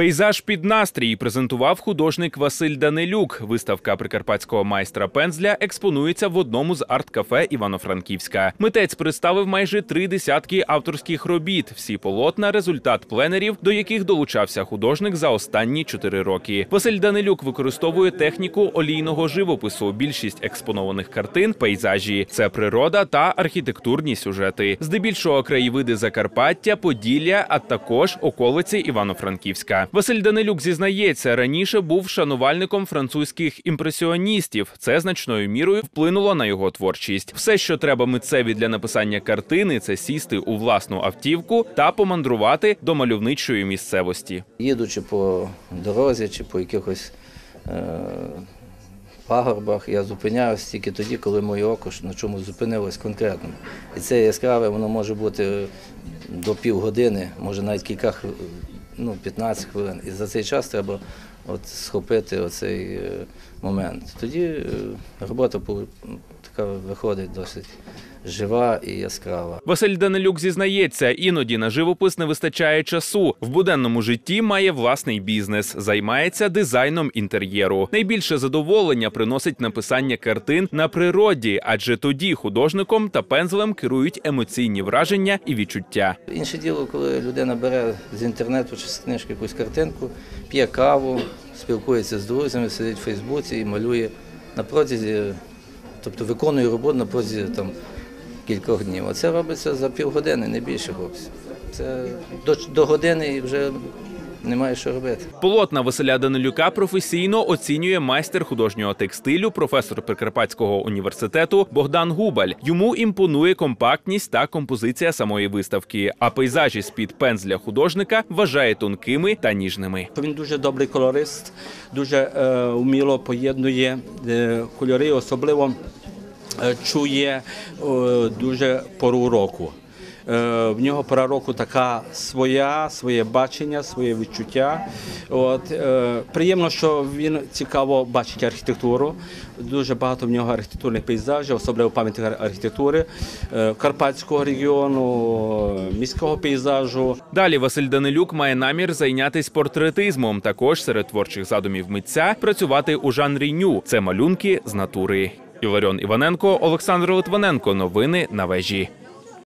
Пейзаж під настрій презентував художник Василь Данилюк. Виставка прикарпатського майстра пензля експонується в одному з арт-кафе Івано-Франківська. Митець представив майже три десятки авторських робіт. Всі полотна результат пленерів, до яких долучався художник за останні чотири роки. Василь Данилюк використовує техніку олійного живопису. Більшість експонованих картин пейзажі це природа та архітектурні сюжети. Здебільшого краєвиди Закарпаття, Поділля, а також околиці Івано-Франківська. Василь Данилюк зізнається, раніше був шанувальником французьких імпресіоністів. Це значною мірою вплинуло на його творчість. Все, що треба митцеві для написання картини, це сісти у власну автівку та помандрувати до мальовничої місцевості. Їдучи по дорозі чи по якихось е, пагорбах, я зупиняюсь тільки тоді, коли моє око на чомусь зупинилось конкретно. І це яскраве, воно може бути до півгодини, може навіть кілька ну, 15 хвилин. І за цей час треба от схопити оцей е, момент. Тоді е, робота така виходить досить жива і яскрава. Василь Данилюк зізнається, іноді на живопис не вистачає часу. В буденному житті має власний бізнес, займається дизайном інтер'єру. Найбільше задоволення приносить написання картин на природі, адже тоді художником та пензлем керують емоційні враження і відчуття. Інше діло, коли людина бере з інтернету чи з книжки якусь картинку, п'є каву, спілкується з друзями, сидить в Фейсбуці і малює на протязі, тобто виконує роботу на протязі там, кількох днів. А це робиться за півгодини, не більше хлопці. Це до, до години і вже немає що робити. Полотна Василя Данилюка професійно оцінює майстер художнього текстилю, професор Прикарпатського університету Богдан Губаль. Йому імпонує компактність та композиція самої виставки. А пейзажі з під пензля художника вважає тонкими та ніжними. Він дуже добрий колорист, дуже е, вміло поєднує е, кольори, особливо е, чує е, дуже пору року. Е, в нього пора року така своя, своє бачення, своє відчуття. От, е, приємно, що він цікаво бачить архітектуру. Дуже багато в нього архітектурних пейзажів, особливо пам'ятник архітектури е, Карпатського регіону, міського пейзажу. Далі Василь Данилюк має намір зайнятися портретизмом. Також серед творчих задумів митця працювати у жанрі ню. Це малюнки з натури. Іларіон Іваненко, Олександр Литвиненко. Новини на вежі.